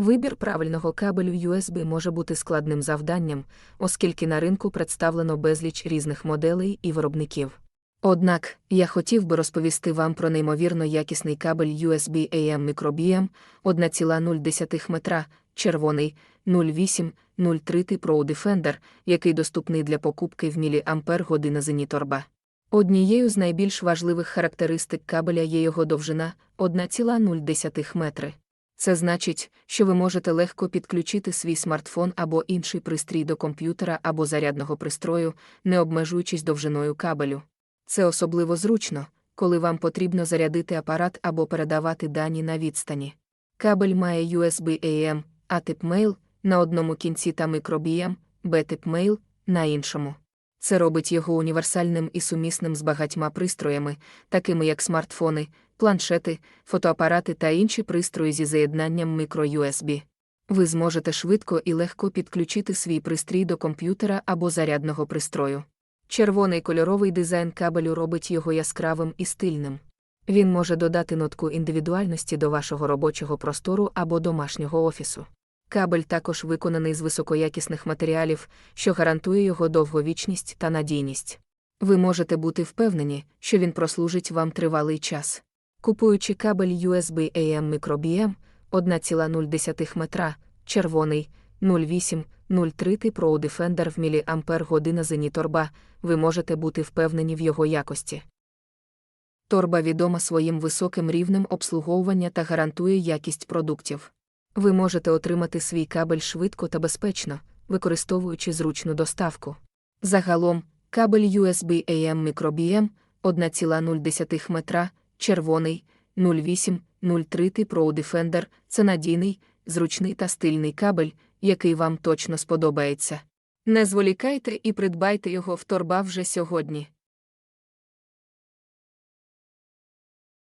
Вибір правильного кабелю USB може бути складним завданням, оскільки на ринку представлено безліч різних моделей і виробників. Однак, я хотів би розповісти вам про неймовірно якісний кабель USB AM Microbium 1,0 метра, червоний 0803 Pro Defender, який доступний для покупки в міліампер година зеніторба. Однією з найбільш важливих характеристик кабеля є його довжина 1,0 метри. Це значить, що ви можете легко підключити свій смартфон або інший пристрій до комп'ютера або зарядного пристрою, не обмежуючись довжиною кабелю. Це особливо зручно, коли вам потрібно зарядити апарат або передавати дані на відстані. Кабель має USB AM, A-тип Mail на одному кінці та мікробіям, B-тип Mail на іншому. Це робить його універсальним і сумісним з багатьма пристроями, такими як смартфони, планшети, фотоапарати та інші пристрої зі з'єднанням microUSB. Ви зможете швидко і легко підключити свій пристрій до комп'ютера або зарядного пристрою. Червоний кольоровий дизайн кабелю робить його яскравим і стильним. Він може додати нотку індивідуальності до вашого робочого простору або домашнього офісу. Кабель також виконаний з високоякісних матеріалів, що гарантує його довговічність та надійність. Ви можете бути впевнені, що він прослужить вам тривалий час. Купуючи кабель USB AM Microbium 1,0 метра, червоний 0803 Pro Defender в міліампер година зеніторба, ви можете бути впевнені в його якості. Торба відома своїм високим рівнем обслуговування та гарантує якість продуктів. Ви можете отримати свій кабель швидко та безпечно, використовуючи зручну доставку. Загалом, кабель USB AM Microbium 1,0 метра, червоний 0803 Pro Defender це надійний, зручний та стильний кабель, який вам точно сподобається. Не зволікайте і придбайте його в торба вже сьогодні.